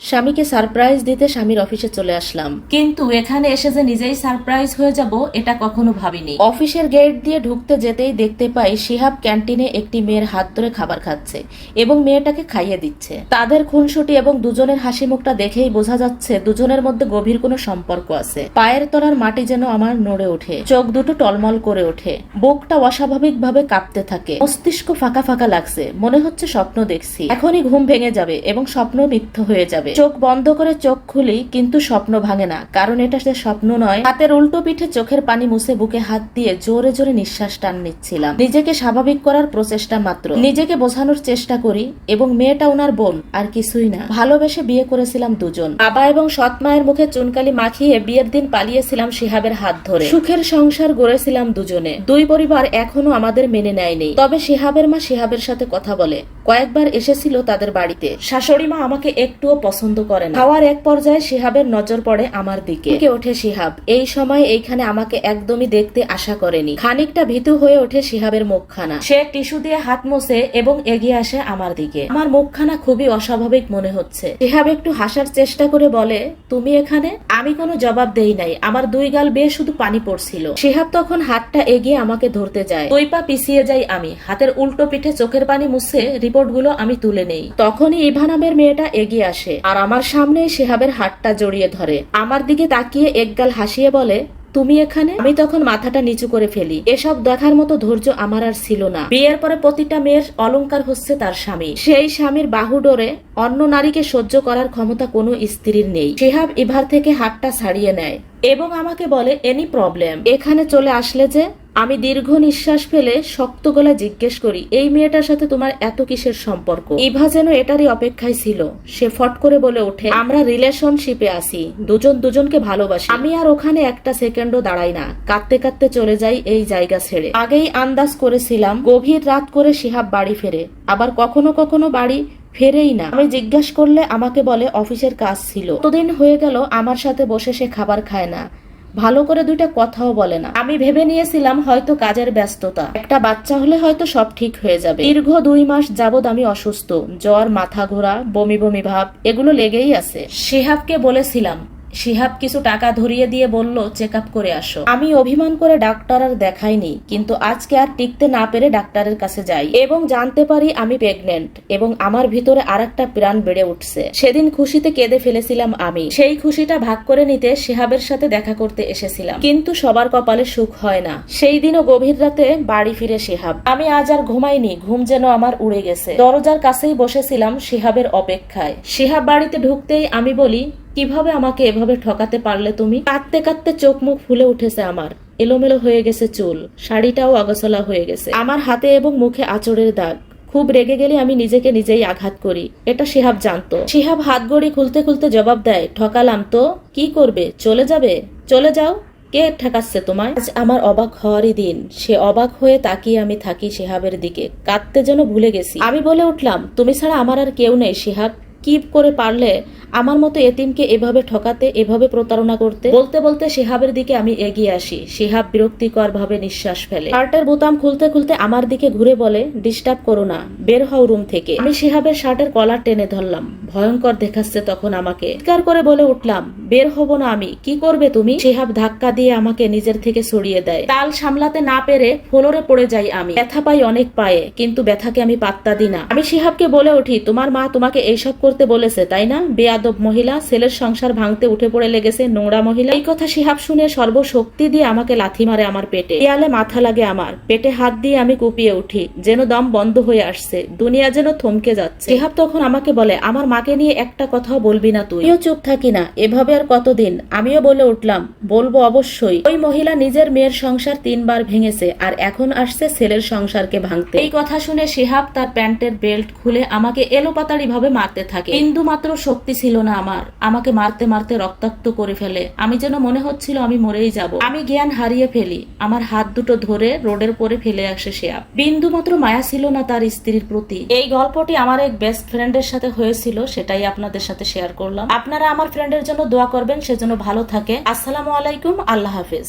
স্বামীকে সারপ্রাইজ দিতে স্বামীর অফিসে চলে আসলাম। কিন্তু এখানে এসে যে নিজেই সারপ্রাইজ হয়ে যাব এটা কখনো ভাবিনি। অফিসের গেট দিয়ে ঢুকতে যেতেই দেখতে পাই শিহাব ক্যান্টিনে একটি মেয়ের হাত ধরে খাবার খাচ্ছে এবং মেয়েটাকে খাইয়ে দিচ্ছে। তাদের খুনসুটি এবং দুজনের হাসি মুখটা দেখেই বোঝা যাচ্ছে দুজনের মধ্যে গভীর কোনো সম্পর্ক আছে। পায়ের তলার মাটি যেন আমার নড়ে ওঠে চোখ দুটো টলমল করে ওঠে বুকটা অস্বাভাবিকভাবে কাঁপতে থাকে। মস্তিষ্ক ফাঁকা ফাঁকা লাগছে মনে হচ্ছে স্বপ্ন দেখছি। এখনই ঘুম ভেঙে যাবে এবং স্বপ্ন মিথ্য হয়ে যাবে। চোখ বন্ধ করে চোখ খুলি, কিন্তু স্বপ্ন ভাঙে না। কারণ এটা সে স্বপ্ন নয়। হাতের উল্টো পিঠে চোখের পানি মুছে বুকে হাত দিয়ে জোরে জোরে নিঃশ্বাস টান নিচ্ছিলাম। নিজেকে স্বাভাবিক করার প্রচেষ্টা মাত্র। নিজেকে বোঝানোর চেষ্টা করি, এবং মেয়েটা ওনার বোন, আর কিছুই না। ভালোবেসে বিয়ে করেছিলাম দুজন। বাবা এবং সৎ মায়ের মুখে চুনকালি মাখিয়ে বিয়ের দিন পালিয়েছিলাম শিহাবের হাত ধরে। সুখের সংসার গড়েছিলাম দুজনে। দুই পরিবার এখনও আমাদের মেনে নেয়নি। তবে শিহাবের মা শিহাবের সাথে কথা বলে। কয়েকবার এসেছিল তাদের বাড়িতে। শাশুড়ি মা আমাকে একটুও পছন্দ করে না। খাওয়ার এক পর্যায়ে শিহাবের নজর পড়ে আমার দিকে। ওঠে শিহাব? এই সময় এইখানে আমাকে একদমই দেখতে আশা করেনি। খানিকটা ভীতু হয়ে ওঠে শিহাবের মুখখানা। সে টিস্যু দিয়ে হাত মোছে এবং এগিয়ে আসে আমার দিকে। আমার মুখখানা খুবই অস্বাভাবিক মনে হচ্ছে। শিহাব একটু হাসার চেষ্টা করে বলে, তুমি এখানে? আমি কোনো জবাব দেই নাই। আমার দুই গাল বেয়ে শুধু পানি পড়ছিল। শিহাব তখন হাতটা এগিয়ে আমাকে ধরতে যায়। দুই পা পিছিয়ে যাই আমি। হাতের উল্টো পিঠে চোখের পানি মুছে রিপোর্টগুলো আমি তুলে নেই। তখনই ইভানামের মেয়েটা এগিয়ে আসে আর আমার সামনে শিহাবের হাতটা জড়িয়ে ধরে। আমার দিকে তাকিয়ে একগাল হাসিয়ে বলে, তুমি এখানে? আমি তখন মাথাটা নিচু করে ফেলি। এসব দেখার মতো ধৈর্য আমার আর ছিল না। বিয়ের পরে প্রতিটা মেয়ের অলংকার হচ্ছে তার স্বামী। সেই স্বামীর বাহু ডোরে অন্য নারীকে সহ্য করার ক্ষমতা কোনো স্ত্রীর নেই। শিহাব ইভার থেকে হাতটা ছাড়িয়ে নেয়। এবং আমাকে বলে, এনি প্রবলেম। এখানে চলে আসলে যে, আমি দীর্ঘ নিঃশ্বাস ফেলে শক্ত গলা জিজ্ঞেস করি, এই মেয়েটার সাথে তোমার এত কিসের সম্পর্ক? ইভা যেন এটারই অপেক্ষায় ছিল। সে ফট করে বলে ওঠে, আমরা রিলেশনশিপে আছি, দুজন দুজনকে ভালোবাসি। আমি আর ওখানে একটা সেকেন্ডও দাঁড়াই না। কাঁদতে কাঁদতে চলে যাই এই জায়গা ছেড়ে। আগেই আন্দাজ করেছিলাম, গভীর রাত করে শিহাব বাড়ি ফেরে। আবার কখনো কখনো বাড়ি ফেরেই না। আমি জিজ্ঞাসা করলে আমাকে বলে, অফিসের কাজ ছিল। ততদিন হয়ে গেল, আমার সাথে বসে সে খাবার খায় না। ভালো করে দুইটা কথাও বলে না। আমি ভেবে নিয়েছিলাম, হয়তো কাজের ব্যস্ততা। একটা বাচ্চা হলে হয়তো সব ঠিক হয়ে যাবে। দীর্ঘ দুই মাস যাবৎ আমি অসুস্থ। জ্বর, মাথা ঘোরা, বমি বমি ভাব, এগুলো লেগেই আছে। শেহাবকে বলেছিলাম শিহাব কিছু টাকা ধরিয়ে দিয়ে বলল চেক আপ করে আসো। আমি অভিমান করে ডাক্তার আর দেখাইনি, কিন্তু আজকে আর টিকতে না পেরে ডাক্তারের কাছে যাই এবং জানতে পারি আমি প্রেগনেন্ট এবং আমার ভিতরে আর একটা প্রাণ বেড়ে উঠছে। সেদিন খুশিতে কেঁদে ফেলেছিলাম আমি। সেই খুশিটা ভাগ করে নিতে শিহাবের সাথে দেখা করতে এসেছিলাম। কিন্তু সবার কপালে সুখ হয় না। সেই দিনও গভীর রাতে বাড়ি ফিরে শিহাব। আমি আজ আর ঘুমাইনি, ঘুম যেন আমার উড়ে গেছে। দরজার কাছেই বসেছিলাম শিহাবের অপেক্ষায়। শিহাব বাড়িতে ঢুকতেই আমি বলি কীভাবে আমাকে এভাবে ঠকাতে পারলে তুমি? কাঁদতে কাঁদতে চোখ মুখ ফুলে উঠেছে আমার। এলোমেলো হয়ে গেছে চুল। শাড়িটাও অগসলা হয়ে গেছে। আমার হাতে এবং মুখে আচরের দাগ। খুব রেগে গেলে আমি নিজেকে নিজেই আঘাত করি। এটা শিহাব জানতো। শিহাব হাত গড়ি খুলতে খুলতে জবাব দেয়, ঠকালাম তো। কি করবে? চলে যাবে? চলে যাও। কে ঠেকাচ্ছে তোমার আজ আমার অবাক হওয়ারই দিন। সে অবাক হয়ে তাকিয়ে আমি থাকি শিহাবের দিকে। কাঁদতে যেন ভুলে গেছি। আমি বলে উঠলাম, তুমি ছাড়া আমার আর কেউ নেই শিহাব। কি করে পারলে আমার মতো এতিমকে এভাবে ঠকাতে, এভাবে প্রতারণা করতে? বলতে বলতে শিহাবের দিকে আমি এগিয়ে আসি। শিহাব বিরক্তিকর ভাবে নিঃশ্বাস ফেলে। শার্টের বোতাম খুলতে খুলতে আমার দিকে ঘুরে বলে, ডিস্টার্ব করো না, বের হও রুম থেকে। আমি শিহাবের শার্টের কলার টেনে ধরলাম। ভয়ঙ্কর দেখাচ্ছে তখন আমাকে। চিৎকার করে বলে উঠলাম, বের হব না আমি, কি করবে তুমি? শিহাব ধাক্কা দিয়ে আমাকে নিজের থেকে সরিয়ে দেয়। তাল সামলাতে না পেরে ফ্লোরে পড়ে যাই আমি। ব্যথা পাই অনেক পায়ে, কিন্তু ব্যথাকে আমি পাত্তা দিই না। আমি শিহাবকে বলে উঠি, তোমার মা তোমাকে এইসব করতে বলেছে, তাই না? বেয়াদব মহিলা, ছেলের সংসার ভাঙতে উঠে পড়ে লেগেছে, নোংরা মহিলা। এই কথা শিহাব শুনে সর্বশক্তি দিয়ে আমাকে লাথি মারে আমার পেটে। দেয়ালে মাথা লাগে আমার। পেটে হাত দিয়ে আমি কুপিয়ে উঠি, যেন দম বন্ধ হয়ে আসছে। দুনিয়া যেন থমকে যাচ্ছে। শিহাব তখন আমাকে বলে, আমার মাকে নিয়ে একটা কথাও বলবি না তুই। চুপ থাকি না। এভাবে আর কতদিন? আমিও বলে উঠলাম, বলব অবশ্যই। ওই মহিলা নিজের মেয়ের সংসার তিনবার ভেঙেছে, আর এখন আসছে ছেলের সংসারকে ভাঙতে। এই কথা শুনে শিহাব তার প্যান্টের বেল্ট খুলে আমাকে এলোপাতাড়ি ভাবে মারতে থাকে। বিন্দু মাত্র শক্তি ছিল না আমার। আমাকে মারতে মারতে রক্তাক্ত করে ফেলে। আমি যেন মনে হচ্ছিল আমি মরেই যাব। আমি জ্ঞান হারিয়ে ফেলি। আমার হাত দুটো ধরে রোডের পরে ফেলে আসে শিহাব বিন্দু মাত্র মায়া ছিল না তার স্ত্রীর প্রতি। এই গল্পটি আমার এক বেস্ট ফ্রেন্ডের সাথে হয়েছিল, সেটাই আপনাদের সাথে শেয়ার করলাম। আপনারা আমার ফ্রেন্ডের জন্য দোয়া করবেন সেজন্য ভালো থাকে। আসসালামু আলাইকুম, আল্লাহ হাফিজ।